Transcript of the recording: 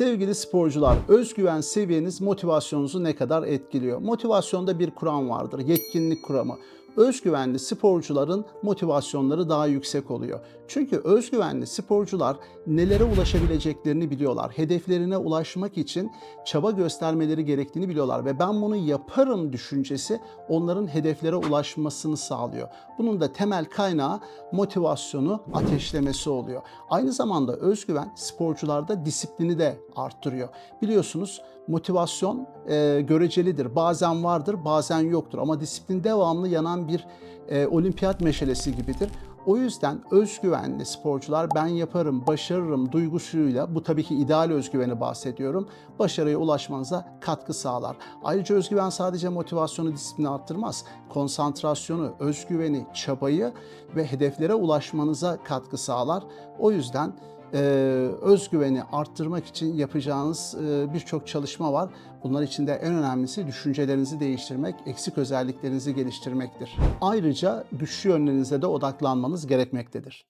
Sevgili sporcular, özgüven seviyeniz motivasyonunuzu ne kadar etkiliyor? Motivasyonda bir kuram vardır, yetkinlik kuramı. Özgüvenli sporcuların motivasyonları daha yüksek oluyor. Çünkü özgüvenli sporcular nelere ulaşabileceklerini biliyorlar. Hedeflerine ulaşmak için çaba göstermeleri gerektiğini biliyorlar ve ben bunu yaparım düşüncesi onların hedeflere ulaşmasını sağlıyor. Bunun da temel kaynağı motivasyonu ateşlemesi oluyor. Aynı zamanda özgüven sporcularda disiplini de arttırıyor. Biliyorsunuz motivasyon e, görecelidir. Bazen vardır, bazen yoktur ama disiplin devamlı yanan bir e, olimpiyat meşalesi gibidir. O yüzden özgüvenli sporcular ben yaparım, başarırım duygusuyla bu tabii ki ideal özgüveni bahsediyorum. Başarıya ulaşmanıza katkı sağlar. Ayrıca özgüven sadece motivasyonu, disiplini arttırmaz. Konsantrasyonu, özgüveni, çabayı ve hedeflere ulaşmanıza katkı sağlar. O yüzden e, özgüveni arttırmak için yapacağınız e, birçok çalışma var. Bunlar içinde en önemlisi düşüncelerinizi değiştirmek, eksik özelliklerinizi geliştirmektir. Ayrıca güçlü yönlerinize de odaklanmanız gerekmektedir.